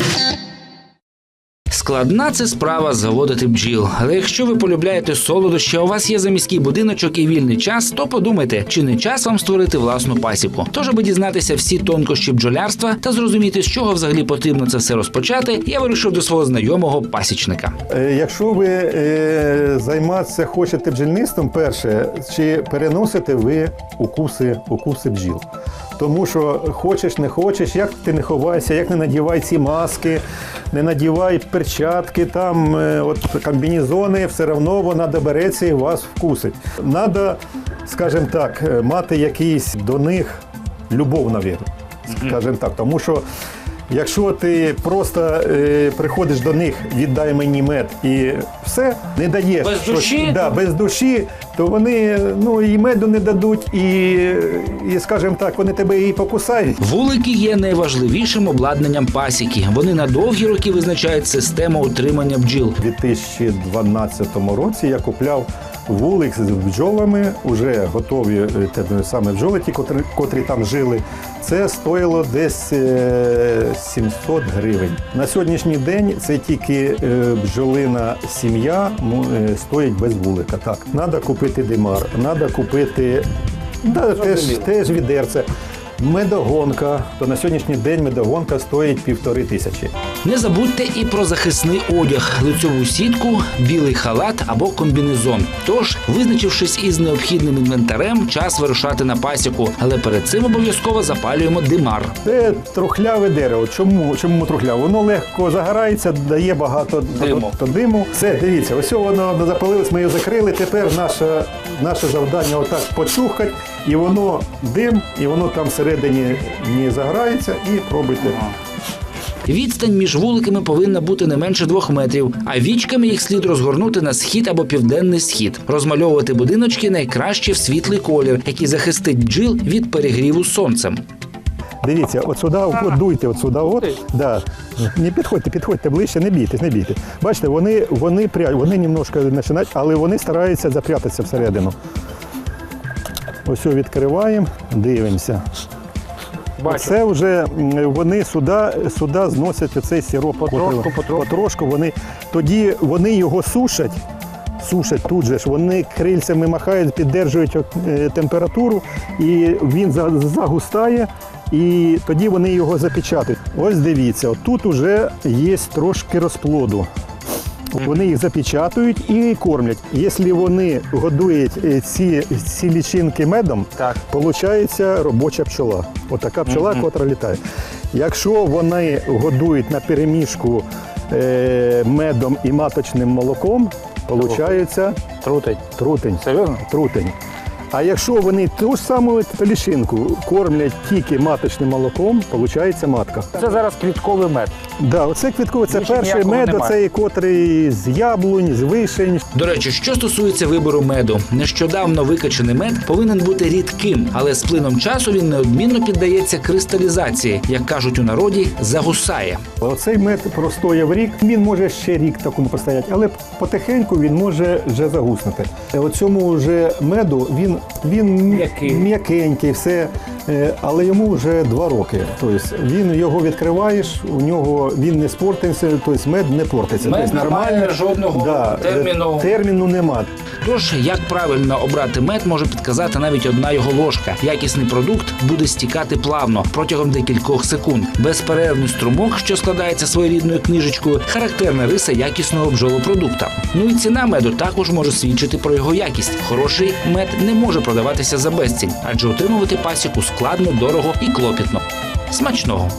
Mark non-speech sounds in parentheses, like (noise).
Yeah. (laughs) Складна це справа заводити бджіл. Але якщо ви полюбляєте солодощі, а у вас є заміський будиночок і вільний час, то подумайте, чи не час вам створити власну пасіку. Тож, аби дізнатися всі тонкощі бджолярства та зрозуміти, з чого взагалі потрібно це все розпочати, я вирішив до свого знайомого пасічника. Е, Якщо ви е, займатися хочете бджільництвом, перше, чи переносите ви укуси, укуси бджіл? Тому що хочеш, не хочеш, як ти не ховайся, як не надівай ці маски, не надівай перчатки, там е, от комбінезони, все одно вона добереться і вас вкусить. Надо, скажімо так, е, мати якийсь до них любов, навіть, скажімо так, тому що. Якщо ти просто е, приходиш до них, віддай мені мед і все, не даєш Без щось- душі? да, без душі, то вони ну і меду не дадуть, і, і скажімо так, вони тебе і покусають. Вулики є найважливішим обладнанням пасіки. Вони на довгі роки визначають систему утримання бджіл. У 2012 році я купляв вулик з бджолами, вже готові е, те саме бджоли, ті, котрі, котрі там жили. Це стоїло десь е, 700 гривень. На сьогоднішній день це тільки е, бджолина сім'я е, стоїть без вулика. Так, треба купити димар, треба купити да, теж, теж відерце. Медогонка, то на сьогоднішній день медогонка стоїть півтори тисячі. Не забудьте і про захисний одяг, лицьову сітку, білий халат або комбінезон. Тож, визначившись із необхідним інвентарем, час вирушати на пасіку, але перед цим обов'язково запалюємо димар. Це трухляве дерево. Чому, чому трухляве? Воно легко загорається, дає багато Диму. диму. Все, дивіться, ось воно запалилось, ми його закрили. Тепер наше, наше завдання отак почухати, і воно дим, і воно там всередині не загорається, і пробуйте. Відстань між вуликами повинна бути не менше двох метрів, а вічками їх слід розгорнути на схід або південний схід. Розмальовувати будиночки найкраще в світлий колір, який захистить бджіл від перегріву сонцем. Дивіться, от сюди, от дуйте, от сюди, от. Да. Не підходьте, підходьте ближче, не бійтесь, не бійтесь. Бачите, вони, вони, пря- вони немножко починають, але вони стараються запрятатися всередину. Ось відкриваємо, дивимося. Це вже вони сюди, сюди зносять оцей сироп. Потрошку, потрошку. потрошку. Вони, тоді вони його сушать, сушать тут же ж, вони крильцями махають, піддержують е, температуру, і він загустає, і тоді вони його запечатають. Ось дивіться, тут вже є трошки розплоду. Вони їх запечатують і кормлять. Якщо вони годують е, ці, ці лічинки медом, Так. виходить робоча пчола. Отака пчола, котра літає. Якщо вони годують на переміжку е, медом і маточним молоком, виходить Трутить. трутень. Серйозно? трутень. А якщо вони ту ж саму лічинку кормлять тільки маточним молоком, виходить матка. Це зараз квітковий мед. Да, оце квіткове, це Більше перший ніякого мед, немає. оцей, котрий з яблунь, з вишень. До речі, що стосується вибору меду, нещодавно викачаний мед повинен бути рідким, але з плином часу він неодмінно піддається кристалізації, як кажуть у народі, загусає. Оцей мед простояв рік, він може ще рік такому постояти, але потихеньку він може вже загуснути. Оцьому вже меду він, він М'який. все, але йому вже два роки. Тобто він його відкриваєш, у нього він не спортиться, тобто мед не портиться. Мед тобто не жодного да, е, терміну. терміну нема. Тож, як правильно обрати мед, може підказати навіть одна його ложка. Якісний продукт буде стікати плавно протягом декількох секунд. Безперервний струмок, що складається своєрідною книжечкою, характерна риса якісного бджолопродукта. Ну і ціна меду також може свідчити про його якість. Хороший мед не може продаватися за безцінь, адже утримувати пасіку складно, дорого і клопітно. Смачного!